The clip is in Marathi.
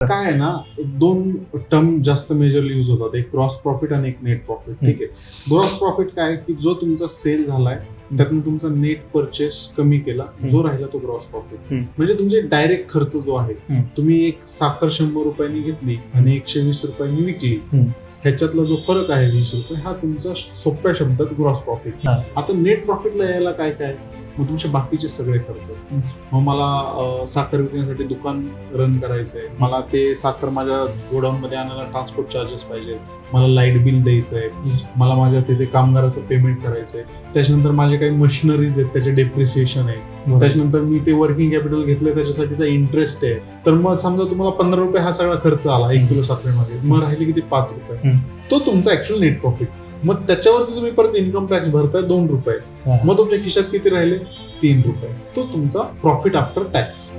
काय आहे ना दोन टर्म जास्त मेजरली यूज होतात. एक ग्रॉस प्रॉफिट आणि एक नेट प्रॉफिट ठीक आहे? ग्रॉस प्रॉफिट काय की जो तुमचा सेल झालाय त्यातनं तुमचा नेट परचेस कमी केला जो राहिला तो ग्रॉस प्रॉफिट. म्हणजे तुमचे डायरेक्ट खर्च जो आहे. तुम्ही एक साखर शंभर रुपयांनी घेतली आणि एकशे वीस रुपयांनी विकली. ह्याच्यातला जो फरक आहे वीस रुपये हा तुमचा सोप्या शब्दात ग्रॉस प्रॉफिट. आता नेट प्रॉफिटला यायला काय काय मग तुमचे बाकीचे सगळे खर्च. मग मला साखर विकण्यासाठी दुकान रन करायचंय. मला ते साखर माझ्या गोडाऊन मध्ये आणायला ट्रान्सपोर्ट चार्जेस पाहिजेत. मला लाइट बिल द्यायचंय. मला माझ्या तिथे कामगाराचं पेमेंट करायचंय. त्याच्यानंतर माझे काही मशिनरीज आहेत त्याचे डेप्रिसिएशन आहे. त्याच्यानंतर मी ते वर्किंग कॅपिटल घेतलंय त्याच्यासाठीचा इंटरेस्ट आहे. तर मग समजा तुम्हाला पंधरा रुपये हा सगळा खर्च आला एक किलो साखरेमध्ये. मग राहिले किती? पाच रुपये. तो तुमचा ऍक्च्युअल नेट प्रॉफिट मग त्याच्यावरती तुम्ही परत इन्कम टॅक्स भरताय दोन रुपये. मग तुमच्या खिशात किती राहिले? तीन रुपये. तो तुमचा प्रॉफिट आफ्टर टॅक्स